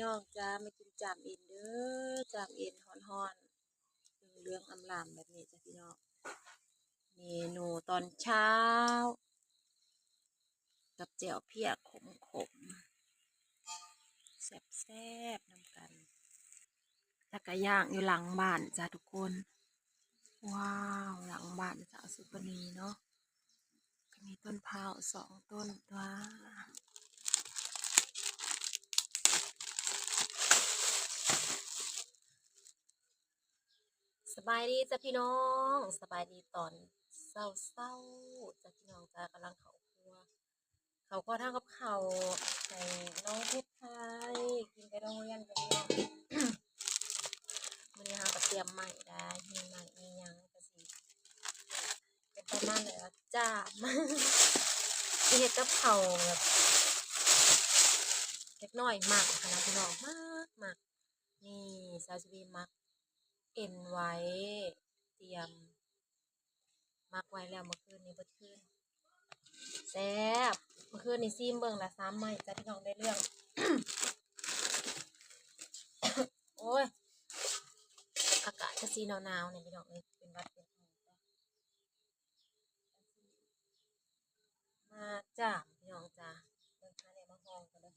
น้องจ้ามากินจามเอ็นเด้อจามเอ็นฮ้อนๆเรื่องอำลามแบบนี้จ้ะพี่น้องเมนูตอนเช้า กับแจ่วเพียขมขมแซ่บแซ่บๆนำกันจักรย่างอยู่หลังบ้านจ้าทุกคน ว้าวหลังบ้านสาวสุปนีเนาะก็มีต้นพาวสองต้นว้า สบายดีจ้ะพี่น้องสบายดีตอนเศร้าเศร้าจ้ะพี่น้องจ้ะกำลังเขาครัวเขาก็ทำกับเขาให้น้องเพชรไทยกินไปโรงเรียนกันเนาะมื้อนี้เราก็เตรียมใหม่ได้มีใหม่มียังก็สิเป็นประมาณเลยว่าจ้าสิเฮ็ดกับเขาแบบเล็กน้อยมากค่ะนะพี่น้องมากมากนี่ซาซิบีมัก เอ็นไว้ เตรียม มักไว้แล้วเมื่อคืนนี้เมื่อคืนแซ่บเมื่อคืนนี้ซีมเบิ่งละซ้ำใหม่จะพี่น้องได้เรื่อง โอ้ย อากาศจะสีหนาวๆเนี่ยพี่น้องเอ้ยเป็นวัดเป็นมาจ้าพี่น้องจ้าเดินทางในมาห้องกันเลย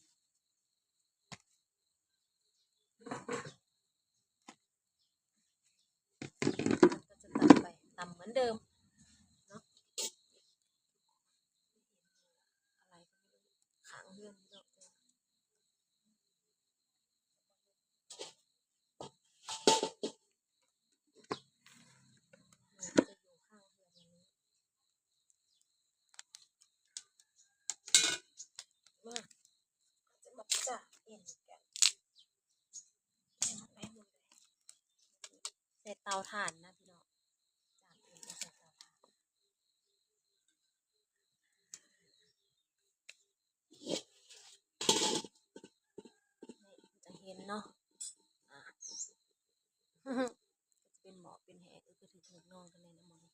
ก็จะตำไปตำเหมือนเดิมเนาะอะไรก็ไม่รู้ขังเรื่องนี้เราจะเอ็นกันใส่เตาถ่านนะพี่น้องจ่าเอ็นจะใส่เตาถ่านนี่จะเห็นเนาะอะ ก็จะเป็นหมอกเป็นแหกเออก็ถือถูกนอนกันเลยนะหมอนี่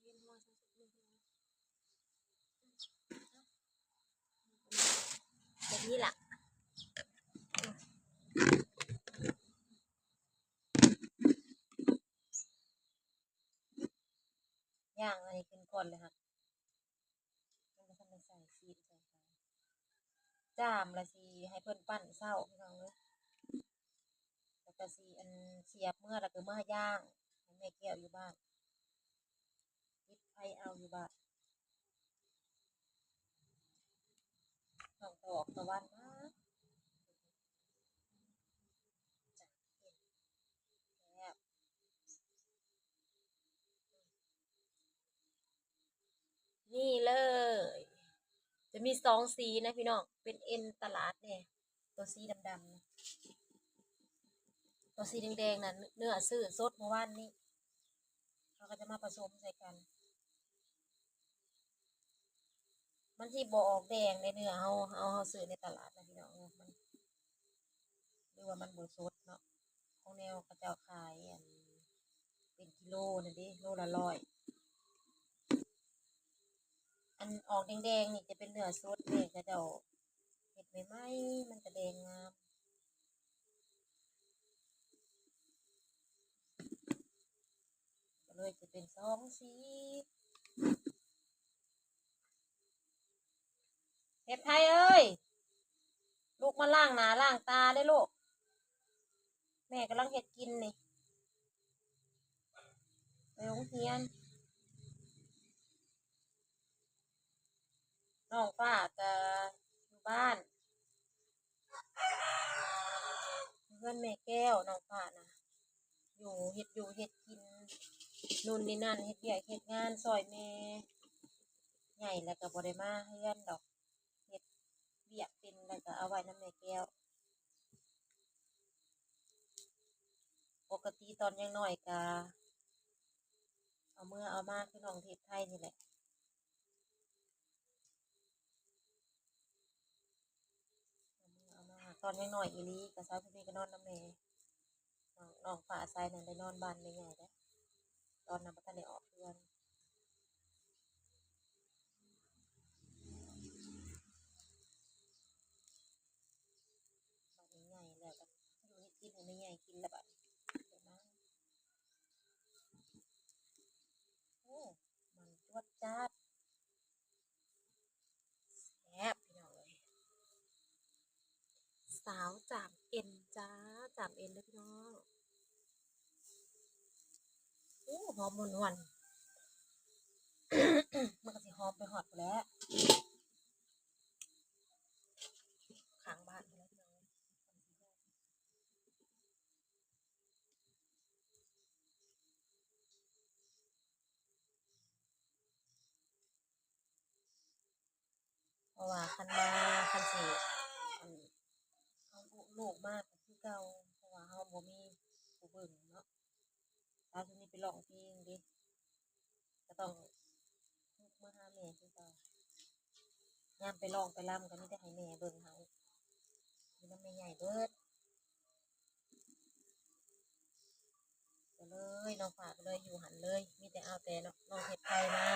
เวียนหัวซะสุดเลยแบบ นี้ล่ะย่างอันนี้ขึ้นก่อนเลยค่ะมันก็ทำเป็นใส่ซีดใส่ไปจ้ามละสีให้เพิ่อนปั้นเศร้าพี่น้องเลยแล้วก็สีอันเสียบเมื่อแล้วก็เมื่อย่างให้แม่แก้วอยู่บ้านยิบไฟเอาอยู่บ้าน ออกตะวันมากจ้ะเห็นแล้วนี่เลย จะมีสองสีนะพี่น้อง เป็นเอ็นตลาดเนี่ย ตัวสีดำๆ ตัวสีแดงๆน่ะเนื้อซื้อสดเมื่อวานนี้เขาก็จะมาผสมใส่กัน มันที่บออกแดงในเนื้อเฮาเฮาเฮาซื้อในตลาดนะพี่น้องมันหรือว่ามันบ่สดเนาะของแนวเขาเจ้าขายอันเป็นกิโลนั่นดิโลละร้อยอันออกแดงๆนี่จะเป็นเนื้อสดเลยเขาเจ้าเฮ็ดใหม่ๆมันจะแดงงามเลยจะเป็นสองสี เฮ็ดไทยเอ้ย ลูกมาล้างหนาล้างตาได้ลูก แม่กำลังเฮ็ดกินนี่ไปโรงเรียนน้องฟ้าจะอยู่บ้าน เพื่อนแม่แก้วน้องฟ้านะอยู่เฮ็ดอยู่เฮ็ดกินนู่นนี่นั่นเฮ็ดเวียเฮ็ดงานซอยแม่ใหญ่แล้วก็บ่ได้มาเฮือนดอก เวียกเป็นแล้วก็เอาไว้น้ำแม่แก้ว ปกติตอนยังน้อยก็เอาเมื่อเอามาคือน้องเทพไทยนี่แหละเอามาตอนยังหน้อยอีลีกับสาวพี่ก็นอนน้ำแม่น้องน้องฝ่าใสนั่นได้นอนบ้านไม่ใหญ่แล้วตอนนั้นบ่ทันได้ออกเรือน สาวจามเอ็นจ้าจามเอ็นเด้อพี่น้องโอ้หอมมวนวันมันก็สิหอมไปหอดูแล้วข้างบ้านแล้วพี่น้องเพราะว่าคันมาคันสิ อันเอาลูกมากคือเก่าเพราะว่าเฮาบ่มีผู้เบิ่งเนาะตาซุนี้ไปร้องเพลงดิก็ต้องลุกมาหาแม่คือเก่ายามไปร้องไปรำก็มีแต่ให้แม่เบิ่งให้มีน้ำแม่ใหญ่เบิดก็เลยน้องฝากเลยอยู่หันเลย มีแต่เอาแต่น้องน้องเทพไทยมา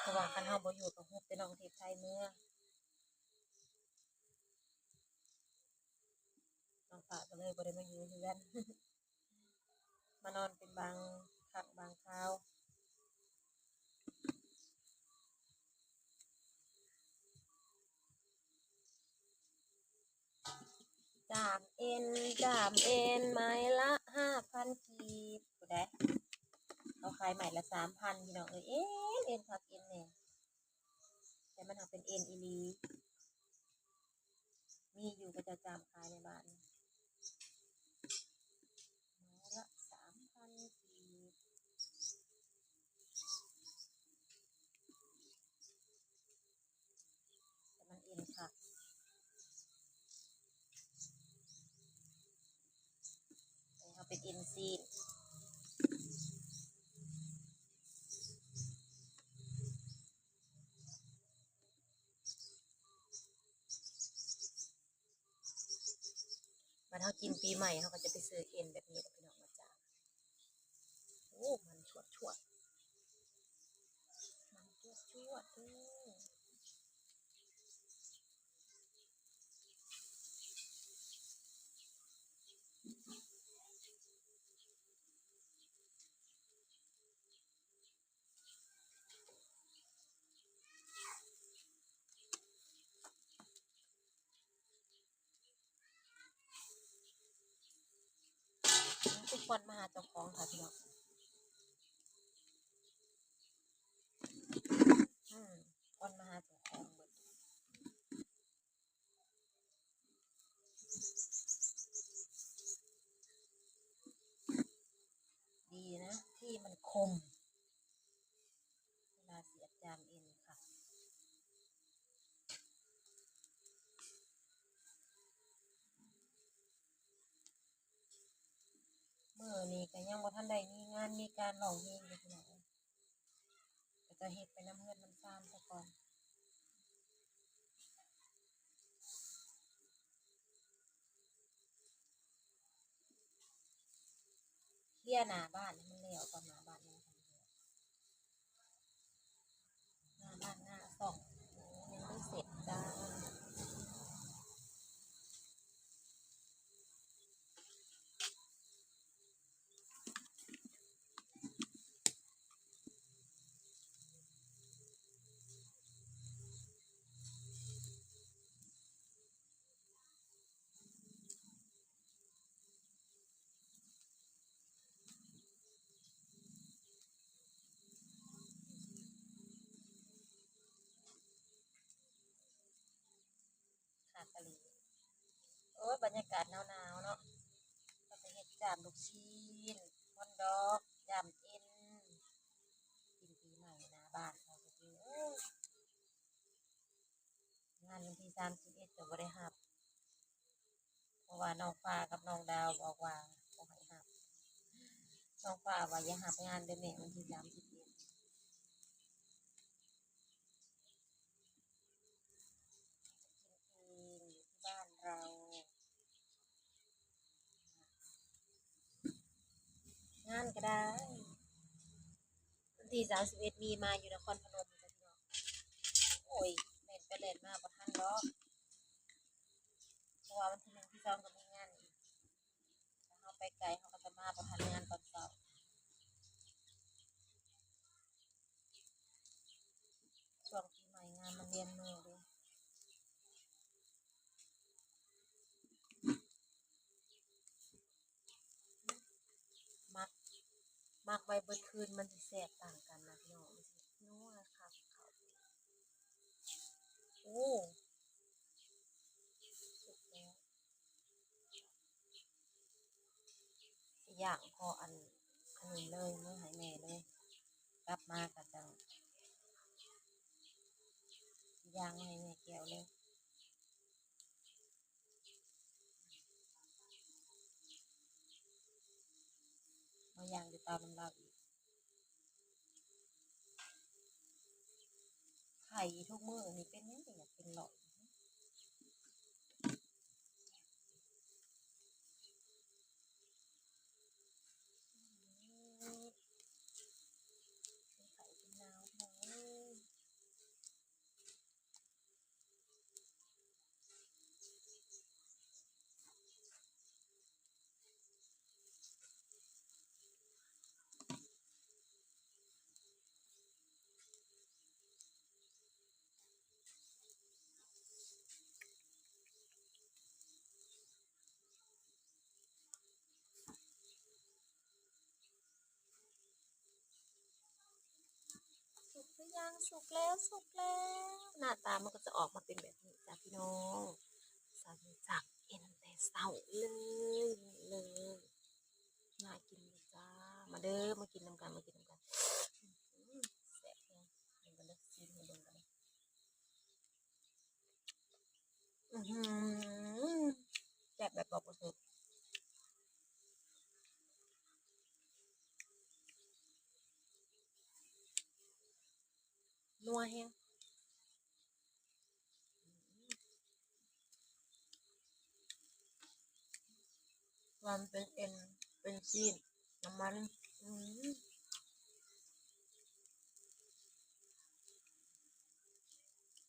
เพราะว่าคันเฮาบ่อยู่ก็ฮุบแต่น้องเทพไทยเมื่อ น้าก็เลยบ่ได้มาอยู่เรือน มานอนเป็นบางครั้งบางคราวจามเอ็นจามเอ็นไม้ละห้าพันกีบกูได้เราขายใหม่ละสามพันพี่น้องเอ้ยเอ็นเอ็นคักเอ็นเนี่ยแต่มันทำเป็นเอ็นอีลีมีอยู่ก็จะจามขายในบ้านไม้ละสามพันกีบแต่มันเอ็นค่ะ เขาีน มันเขากินปีใหม่เขาก็จะไปซื้อเอ็นแบบนี้แหละพี่น้องมาจ้าโอ้ มันชวดชวดมันชวดชวดเด้ อนมาหาเจ้าของค่ะพี่น้องอืมคนมาหาเจ้าของเบิดดีนะ ที่มันคม เวลาเสียบจามเอ็นค่ะ เมื่อนี้ก็ยังบ่ทันได้มีงานมีการร้องเพลงอยู่ที่ไหนก็ จะเห็ดไปน้ำเงินน้ำซามซะก่อนเลียหนาบ้านให้มันเล้วก่อนหนาบ้านนี้แล้วหน้าบ้านหน้าซ่องยังไม่เสร็จจ้าขาดกะหรี่โอ้ ยบรรยากาศหนาวๆเนาะก็จะเฮ็ดจามลูกชิ้นฮอนดอกจามเอ็นกินปีใหม่หน้าบ้านเขาก็คือโอ้ยงานวันที่สามสิบเอ็ดจะบ่ได้รับเพราะว่าน้องฟ้ากับน้องดาวบอกว่าบ่ให้รับน้องฟ้าว่าอย่ารับงานเด้อแม่วันที่สามสิบเอ็ดกินเองอยู่ที่บ้านเรา งาน ก็ได้วันที่สามสิบเอ็ดมีมาอยู่นครพนมจ้ะพี่น้องโอ้ยเล่นไปเล่นมาบ่ทันดอกเพราะว่าวันที่หนึ่งที่สองก็มีงานอีกถ้าเราไปไกลเขาก็จะมาบ่ทันงานตอนเช้าช่วงปีใหม่งานมันเรียนมือเลย เบิดคืนมันสิแสบต่างกันนะพี่น้องมันสินัวคักเขาโอ้สุดแล้วยางพออันอันนี้เลยเมื่อหายแม่เลยกลับมาก็จังย่างให้แม่แก้วเลย มาย่างอยู่ตามลำดับอีกไข่ทุกมื้อนี่เป็นยังไงอยเป็นหลอดเป็นไข่เป็นนาวพี่น้องเอ้ยสุกหรือ ยังสุกแล้วสุกแล้ว หน้าตามันก็จะออกมาเป็นแบบนี้จ้ะพี่น้องสั่งจากเอ็นแต่เสาเลยเลยน่ากินจ้ามาเด้อมากินน้ำกันมากินน้ำกันอื้อหือแซ่บแฮงเบิ่งกันเด้อซีนให้เบิ่งกันเด้ออือหือแซ่บแบบบอกบ่ถูก นัวแฮง ความเป็นเอ็นเป็นซีนน้ำมันอืม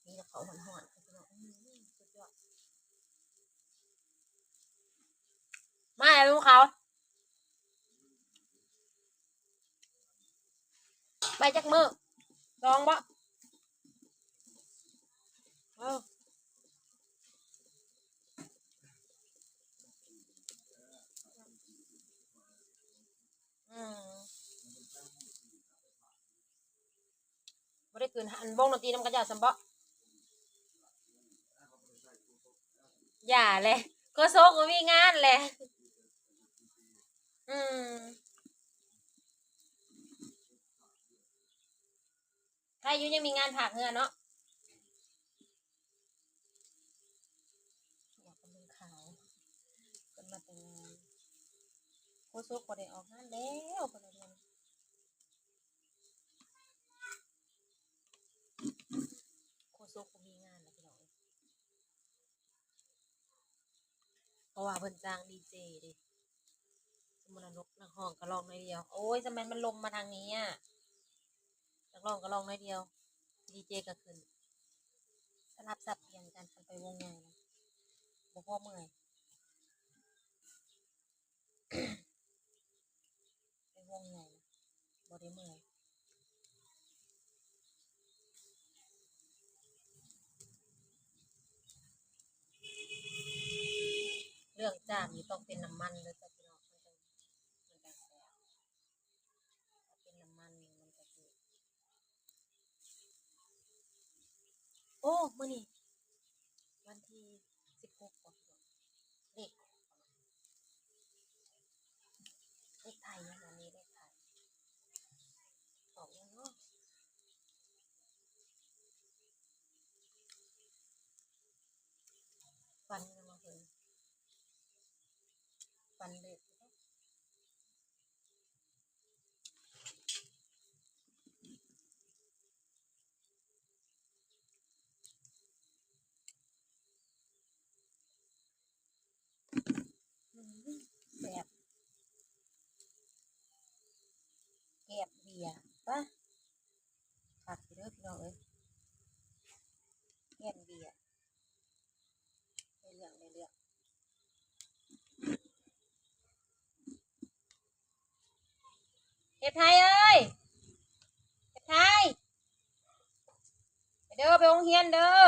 นี่เขาหอนๆพี่น้องอืมสุดยอดมาแล้วลูกเขาไปจักมือลองบ่เอออืมบ่ได้คืน อันวงดนตรีน้ำกันยาสัมบ่อย่าเลยก็โซกก็มีงานแหละอืมใครอยู่ยังมีงานผักเงินเนาะอยากเป็นเมืองขาวเป็นมาแต่งงานโคโซกก็ได้ออกงานแล้วคนละเดือนโคโซกก็มีงานแล้วพี่น้องเอ้ย เพราะว่าเพิ่นจ้างดีเจดิสมมุติว่านกนักห้องก็ลองน้อยเดียว โอ้ยทำไมมันลมมาทางนี้อะนักร้องก็ลองน้อยเดียว ดีเจก็ขึ้นสลับสับเปลี่ยนกันคันไปวงใหญ่นะบ่พอเมื่อยไปวงใหญ่นะบ่ได้เมื่อยเรื่องจ้างนี่ต้องเป็นน้ำมันเลยจ้ะพี่น้องมันจะมันจะแซ่บถ้าเป็นน้ำมันนี่มันจะคือโอ้มื้อนี้วันที่สิบหกกว่าเลขเลขไทยนะวันนี้เลขไทยออกแล้วเนาะฟันยังมาเพิ่น ฟันเลขอยู่เนาะอืมแซ่บแก็บเบียร์ปะผักอยู่เด้อพี่น้องเอ้ยแก้มเบียร์ในเรื่องในเรื่อง เห็บไทยเอ้ยเห็บไทยไปเด้อไปโรงเรียนเด้อ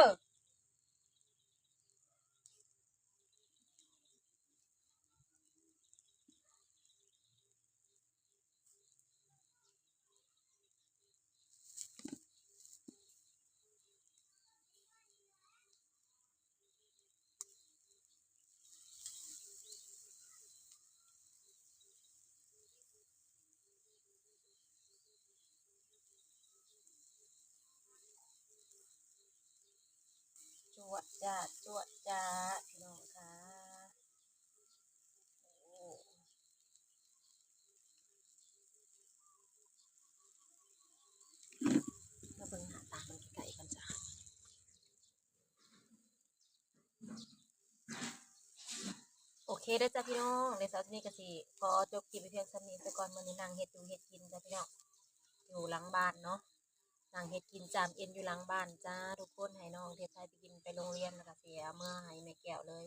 ด จ้าจวดจ้าพี่น้องค่ะมาเบิ่งหน้าตามันไก่กันจ้าโอเคเด้จ้าพี่น้องในสาร์นี้ก็สิขอจบคลิปไปเพียงเท่านี้ไปก่อนมื้อนี้นั่งเฮ็ดอยู่เฮ็ดกินจ้าพี่น้องอยู่หลังบ้านเนาะ นางเฮ็ดกินจามเอ็นอยู่หลังบ้านจ้าทุกคนให้น้องเทพไทยไปกินไปโรงเรียนแล้วก็เสียเมื่อให้แม่แก้วเลย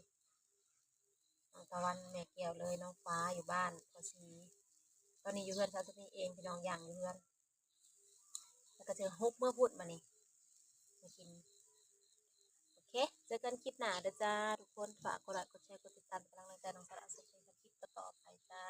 น้องตะวันแม่แก้วเลยน้องฟ้าอยู่บ้านพอสีตอนนี้อยู่เพื่อนซาสนี่เองพี่น้องอย่างอยู่เพื่อนแล้วก็เจอฮุบเมื่อพูดมานี่มากินโอเคเจอกันคลิปหน้าเด้อจ้าทุกคนฝากกดไลค์กดแชร์กดติดตามกำลังใจน้องสาระสุขในคลิปต่อไปจ้า